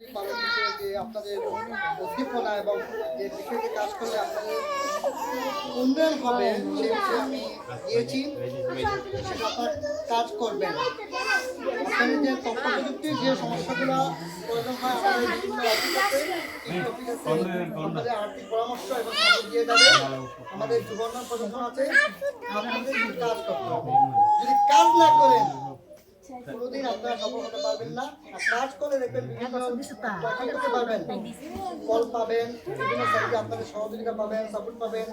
যে আপনাদের উদ্দীপনা এবং যে কাজ করলে আপনাদের উন্নয়ন হবে সে বিষয়ে আমি দিয়েছি সেটা আপনার কাজ করবেন। আপনাদের যে তথ্য প্রযুক্তির যে সমস্যাগুলো প্রয়োজন হয় আমাদের বিভিন্ন আপনাদের আর্থিক পরামর্শ এবং দিয়ে যাবে। আমাদের যুবন্ন প্রশাসন আছে। আপনাদের কাজ করতে হবে। যদি কাজ না করেন কোনোদিন আপনারা সফল হতে পারবেন না। কাজ করে দেখবেন বিভিন্ন করতে পারবেন ফল পাবেন, বিভিন্ন চাকরি আপনাদের সহযোগিতা পাবেন সাপোর্ট পাবেন।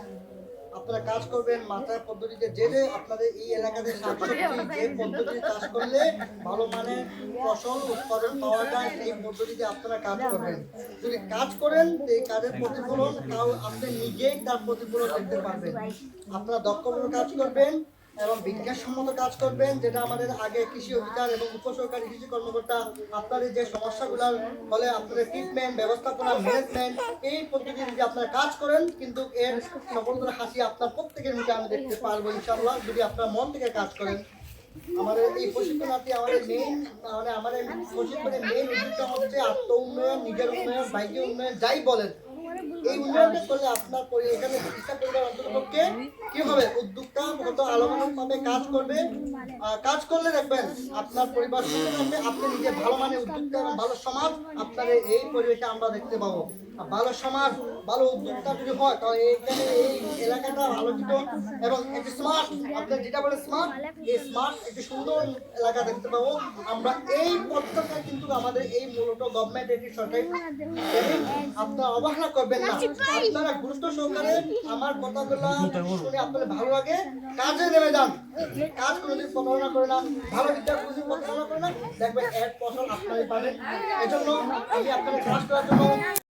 আপনারা কাজ করবেন মাথায় পদ্ধতিতে যে আপনাদের এই এলাকাতে শাকসবজি যে পদ্ধতিতে চাষ করলে ভালো মানের ফসল উৎপাদন পাওয়া যায়, সেই পদ্ধতিতে আপনারা কাজ করবেন। যদি কাজ করেন এই কাজের প্রতিফলন আপনি নিজেই তার প্রতিফলন দেখতে পারবেন। আপনারা দক্ষভাবে কাজ করবেন। এবং বিজ্ঞানসম্মত কাজ করবেন, যেটা আমাদের আগে কৃষি অধিকার এবং উপসরকারি কৃষি কর্মকর্তা আপনাদের যে সমস্যাগুলোর ফলে আপনাদের ট্রিটমেন্ট ব্যবস্থাপনা ম্যানেজমেন্ট এই পদ্ধতি যদি আপনারা কাজ করেন, কিন্তু এর সফলতার হাসি আপনার প্রত্যেকের মুখে আমি দেখতে পারব ইনশাল্লাহ যদি আপনারা মন থেকে কাজ করেন। আমাদের এই প্রশিক্ষণার্থী আমাদের মেইন মানে আমাদের প্রশিক্ষণের মেইন উদ্যোগটা হচ্ছে আত্ম উন্নয়ন নিজের উন্নয়ন বাইকের উন্নয়ন, যাই বলেন। এই উন্নয়নটা করলে আপনার এখানে চিকিৎসা পরিবার অন্তর্পক্ষে কি হবে? উদ্যোগটা কত আলোমানব ভাবে কাজ করবে কাজ করলে দেখবেন আপনার পরিবার থাকবে, আপনি নিজে ভালো মানে উদ্যোক্তা এবং ভালো সমাজ আপনার এই- পরিবেশে আমরা দেখতে পাবো। ভালো সমাজ, ভালো উদ্যোক্তা যদি হয়, তাহলে এইখানে এই এলাকাটা আলোচিত এবং একটি স্মার্ট আপনার যেটা বলে স্মার্ট এই স্মার্ট একটি সুন্দর এলাকা দেখতে পাবো। আমরা এই পদ্ধতিটা কিন্তু আমাদের এই মূলত গভর্নমেন্ট একটি সরকারি আপনারা অবহেলা করবেন না। আপনারা গুরুত্ব সহকারে আমার কথাগুলো শুনে আপনাদের ভালো লাগে। কাজে নেমে যান। কাজ কোনোদিন প্রতারণা করে না ভালো দিকটা কোনোদিন প্রতারণা করে না। দেখবেন এক ফসল আপনারই পাবেন এজন্য আমি আপনাদের কাজ করার জন্য